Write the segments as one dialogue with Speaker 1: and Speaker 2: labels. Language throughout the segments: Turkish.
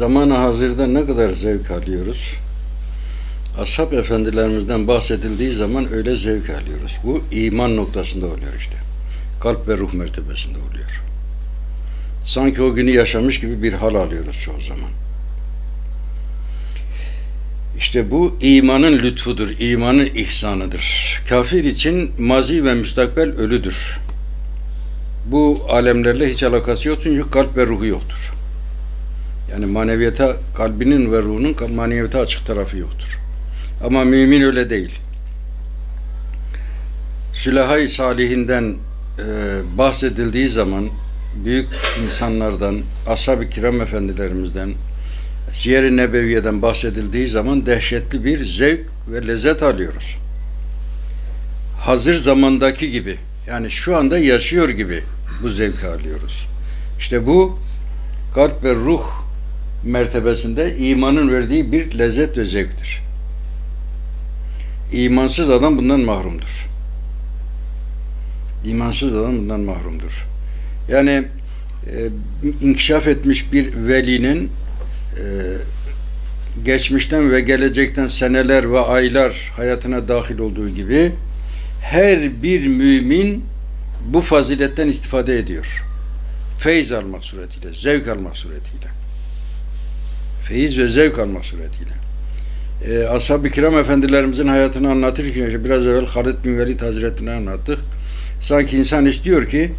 Speaker 1: Zamanı hazırda ne kadar zevk alıyoruz? Ashab efendilerimizden bahsedildiği zaman öyle zevk alıyoruz. Bu iman noktasında oluyor işte. Kalp ve ruh mertebesinde oluyor. Sanki o günü yaşamış gibi bir hal alıyoruz çoğu zaman. İşte bu imanın lütfudur, imanın ihsanıdır. Kafir için mazi ve müstakbel ölüdür. Bu alemlerle hiç alakası yok çünkü kalp ve ruhu yoktur. Yani maneviyata, kalbinin ve ruhunun maneviyata açık tarafı yoktur. Ama mümin öyle değil. Sülahai Salihinden e, bahsedildiği zaman büyük insanlardan, ashab-ı kiram efendilerimizden, Siyer-i Nebeviye'den bahsedildiği zaman dehşetli bir zevk ve lezzet alıyoruz. Hazır zamandaki gibi, yani şu anda yaşıyor gibi bu zevki alıyoruz. İşte bu kalp ve ruh mertebesinde imanın verdiği bir lezzet ve zevktir. İmansız adam bundan mahrumdur. İmansız adam bundan mahrumdur. Yani e, inkişaf etmiş bir velinin e, geçmişten ve gelecekten seneler ve aylar hayatına dahil olduğu gibi her bir mümin bu faziletten istifade ediyor. Feyz almak suretiyle, zevk almak suretiyle. Feyiz ve zevk almak suretiyle. Ee, Ashab-ı kiram efendilerimizin hayatını anlatırken biraz evvel Halid bin Velid Hazretini anlattık. Sanki insan istiyor ki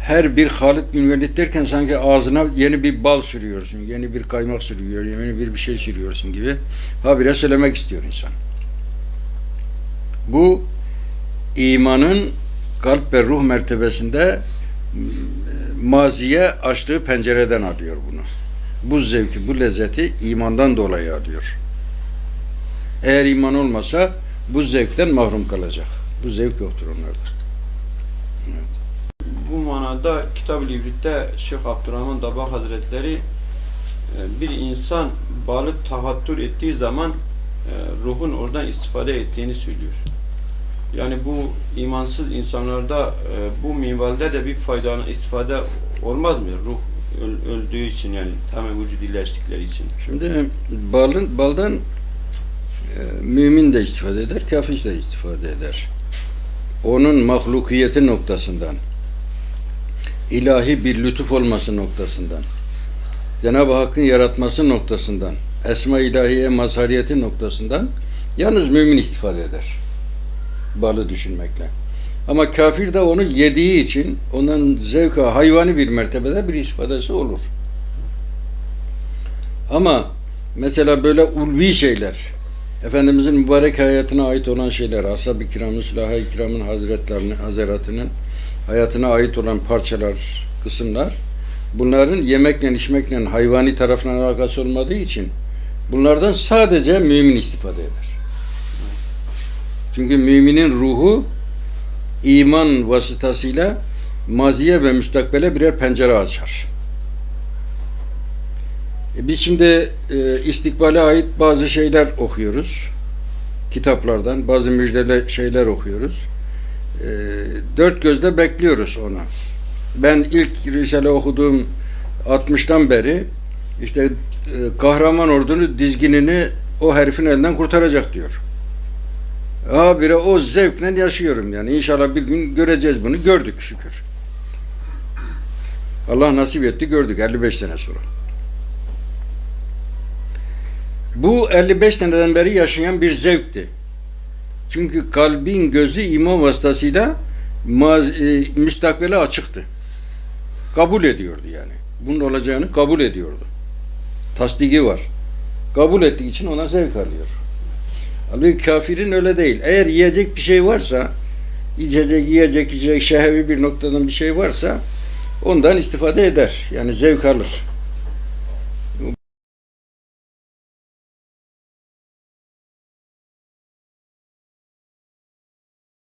Speaker 1: her bir Halid bin Velid derken sanki ağzına yeni bir bal sürüyorsun, yeni bir kaymak sürüyor, yeni bir bir şey sürüyorsun gibi habire söylemek istiyor insan. Bu imanın kalp ve ruh mertebesinde maziye açtığı pencereden alıyor bunu. Bu zevki, bu lezzeti imandan dolayı alıyor. Eğer iman olmasa bu zevkten mahrum kalacak. Bu zevk yoktur onlarda. Evet.
Speaker 2: Bu manada Kitab-ı Livrit'te Şeyh Abdurrahman Dabak Hazretleri e, bir insan balı tahattür ettiği zaman e, ruhun oradan istifade ettiğini söylüyor. Yani bu imansız insanlarda e, bu minvalde de bir faydalı istifade olmaz mı? Ruh öl- öldüğü için yani tamamen vücudileştikleri için.
Speaker 1: Şimdi balın, baldan e, mümin de istifade eder, kafir de istifade eder. Onun mahlukiyeti noktasından, ilahi bir lütuf olması noktasından, Cenab-ı Hakk'ın yaratması noktasından, esma ilahiye mazhariyeti noktasından yalnız mümin istifade eder. Balı düşünmekle. Ama kafir de onu yediği için onun zevka hayvani bir mertebede bir istifadesi olur. Ama mesela böyle ulvi şeyler, Efendimizin mübarek hayatına ait olan şeyler, ashab-ı kiramın, sülahı kiramın hazretlerinin, hazaratının hayatına ait olan parçalar, kısımlar, bunların yemekle, içmekle, hayvani tarafına alakası olmadığı için bunlardan sadece mümin istifade eder. Çünkü müminin ruhu iman vasıtasıyla maziye ve müstakbele birer pencere açar. E biz şimdi e, istikbale ait bazı şeyler okuyoruz. Kitaplardan bazı müjdeli şeyler okuyoruz. E, dört gözle bekliyoruz ona. Ben ilk Risale okuduğum 60'tan beri işte e, kahraman ordunu dizginini o herifin elinden kurtaracak diyor. Habire o zevkle yaşıyorum yani. İnşallah bir gün göreceğiz bunu. Gördük şükür. Allah nasip etti gördük 55 sene sonra. Bu 55 seneden beri yaşayan bir zevkti. Çünkü kalbin gözü iman vasıtasıyla e, müstakbele açıktı. Kabul ediyordu yani. Bunun olacağını kabul ediyordu. Tasdiki var. Kabul ettiği için ona zevk alıyor. Halbuki kafirin öyle değil. Eğer yiyecek bir şey varsa, yiyecek, yiyecek, yiyecek, şehevi bir noktadan bir şey varsa ondan istifade eder. Yani zevk alır.